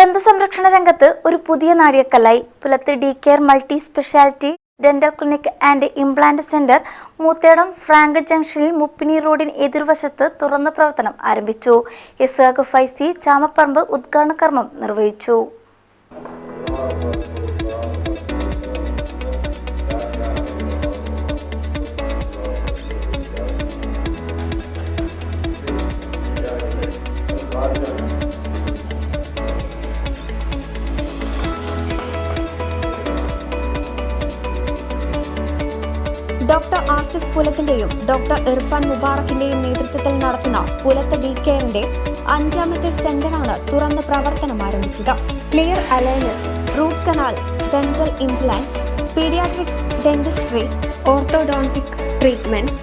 ദന്തസംരക്ഷണ രംഗത്ത് ഒരു പുതിയ നാഴികക്കല്ലായി. Pulath D care multi speciality dental clinic and implant centre Moothedam Frank ജംഗ്ഷനിൽ മുപ്പിനി റോഡിന് എതിർവശത്ത് തുറന്ന പ്രവർത്തനം ആരംഭിച്ചു. ഇസാഖ് ഫൈസി ചാമപ്പറമ്പ് ഉദ്ഘാടന കർമ്മം നിർവഹിച്ചു. ആസിഫ് പുലത്തിന്റെയും ഡോക്ടർ ഇർഫാൻ മുബാറക്കിന്റെയും നേതൃത്വത്തിൽ നടത്തുന്ന പുലത്ത് ഡി കെയറിന്റെ അഞ്ചാമത്തെ സെന്ററാണ് തുറന്ന് പ്രവർത്തനം ആരംഭിച്ചത്. Clear aligners root canal dental implant paediatric dentistry orthodontic treatment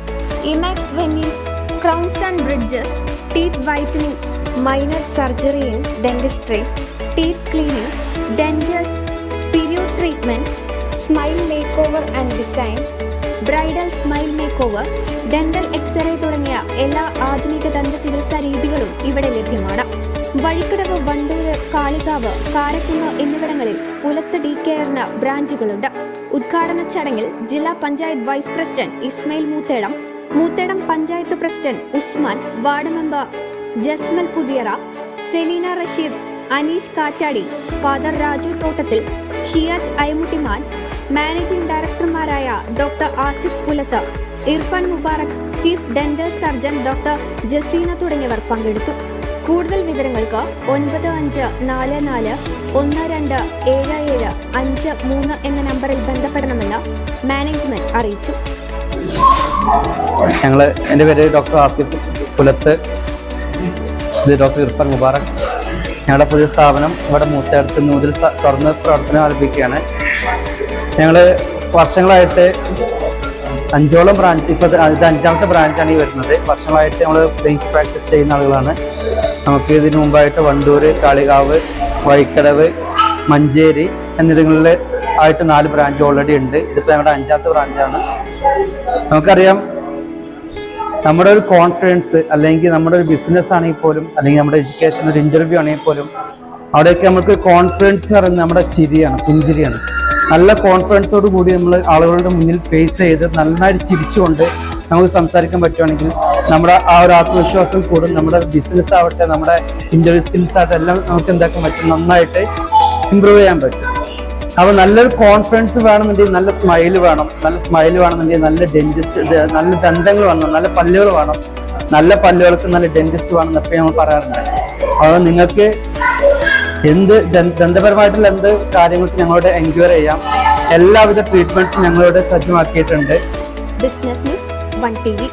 Emax veneers crowns and bridges teeth whitening minor surgery in dentistry teeth cleaning dental period treatment smile make over and design bridal smile make over dental x-ray തുടങ്ങിയ എല്ലാ ആധുനിക ദന്ത ചികിത്സാ രീതികളും ഇവിടെ ലഭ്യമാണ്. വഴിക്കടവ് വണ്ടൂര് കാളികാവ് കാരക്കുന്ന് എന്നിവിടങ്ങളിൽ Pulath D കെയറിന് ബ്രാഞ്ചുകളുണ്ട്. ഉദ്ഘാടന ചടങ്ങിൽ ജില്ലാ panchayat vice president Ismail Moothedam Moothedam panchayat president Usman ward member Jasmal Puthiyara Selina Rasheed Aneesh Kattadi father Raju Thottathil Shiyaj Ayamuttiman managing ഡയറക്ടർമാരായ doctor Asif Pulath Irfan Mubarak chief dental surgeon doctor Jaseena തുടങ്ങിയവർ പങ്കെടുത്തു. കൂടുതൽ വിവരങ്ങൾക്ക് ഒൻപത് അഞ്ച് നാല് നാല് ഒന്ന് രണ്ട് ഏഴ് ഏഴ് അഞ്ച് മൂന്ന് എന്ന നമ്പറിൽ ബന്ധപ്പെടണമെന്ന് മാനേജ്മെന്റ് അറിയിച്ചു. ഞങ്ങൾ എന്റെ പേര് ഡോക്ടർ ആസിഫ് പുലത്ത് ഇത് ഡോക്ടർ ഇർഫാൻ മുബാറക്. ഞങ്ങളുടെ പുതിയ സ്ഥാപനം ഇവിടെ മൂത്തടുത്ത് നൂതിൽ തുറന്ന് പ്രവർത്തനം ആരംഭിക്കുകയാണ്. ഞങ്ങൾ വർഷങ്ങളായിട്ട് അഞ്ചോളം ബ്രാഞ്ച് ഇപ്പോൾ ഇത് അഞ്ചാമത്തെ ബ്രാഞ്ചാണ് ഈ വരുന്നത്. വർഷങ്ങളായിട്ട് നമ്മൾ ക്ലിനിക് പ്രാക്ടീസ് ചെയ്യുന്ന ആളുകളാണ്. നമുക്ക് ഇതിനു മുമ്പായിട്ട് വണ്ടൂർ കാളികാവ് വഴിക്കടവ് മഞ്ചേരി എന്നിടങ്ങളിൽ ആയിട്ട് നാല് ബ്രാഞ്ച് ഓൾറെഡി ഉണ്ട്. ഇതിപ്പോൾ ഞങ്ങളുടെ അഞ്ചാമത്തെ ബ്രാഞ്ചാണ് നമുക്കറിയാം നമ്മുടെ ഒരു കോൺഫിഡൻസ് അല്ലെങ്കിൽ നമ്മുടെ ഒരു ബിസിനസ് ആണെങ്കിൽ പോലും അല്ലെങ്കിൽ നമ്മുടെ എഡ്യൂക്കേഷൻ ഒരു ഇന്റർവ്യൂ ആണെങ്കിൽ പോലും അവിടെയൊക്കെ നമുക്ക് കോൺഫിഡൻസ് എന്ന് പറയുന്നത് നമ്മുടെ ചിരിയാണ് പുഞ്ചിരിയാണ്. നല്ല കോൺഫിഡൻസോട് കൂടി നമ്മൾ ആളുകളുടെ മുന്നിൽ ഫേസ് ചെയ്ത് നന്നായിട്ട് ചിരിച്ചുകൊണ്ട് നമുക്ക് സംസാരിക്കാൻ പറ്റുവാണെങ്കിൽ നമ്മുടെ ആ ഒരു ആത്മവിശ്വാസം കൂടും നമ്മുടെ ബിസിനസ് ആവട്ടെ നമ്മുടെ ഇന്റർവ്യൂ സ്കിൽസ് ആവട്ടെ എല്ലാം നമുക്ക് എന്താക്കാൻ പറ്റും? നന്നായിട്ട് ഇമ്പ്രൂവ് ചെയ്യാൻ പറ്റും. അപ്പൊ നല്ലൊരു കോൺഫിഡൻസ് വേണമെന്നുണ്ടെങ്കിൽ നല്ല സ്മൈൽ വേണം നല്ല സ്മൈൽ വേണമെന്നുണ്ടെങ്കിൽ നല്ല ഡെന്റിസ്റ്റ് നല്ല ദന്തങ്ങൾ വേണം നല്ല പല്ലുകൾ വേണം. നല്ല പല്ലുകൾക്ക് നല്ല ഡെന്റിസ്റ്റ് വേണം എന്നൊക്കെ നമ്മൾ പറയാറുണ്ട്. അപ്പോൾ നിങ്ങൾക്ക് എന്ത് ദന്ത- ദന്തപരമായിട്ടുള്ള എന്ത് കാര്യങ്ങൾക്ക് ഞങ്ങളോട് എൻക്വയർ ചെയ്യാം. എല്ലാവിധ ട്രീറ്റ്മെന്റ്സും ഞങ്ങളോട് സജ്ജമാക്കിയിട്ടുണ്ട്. Business news one T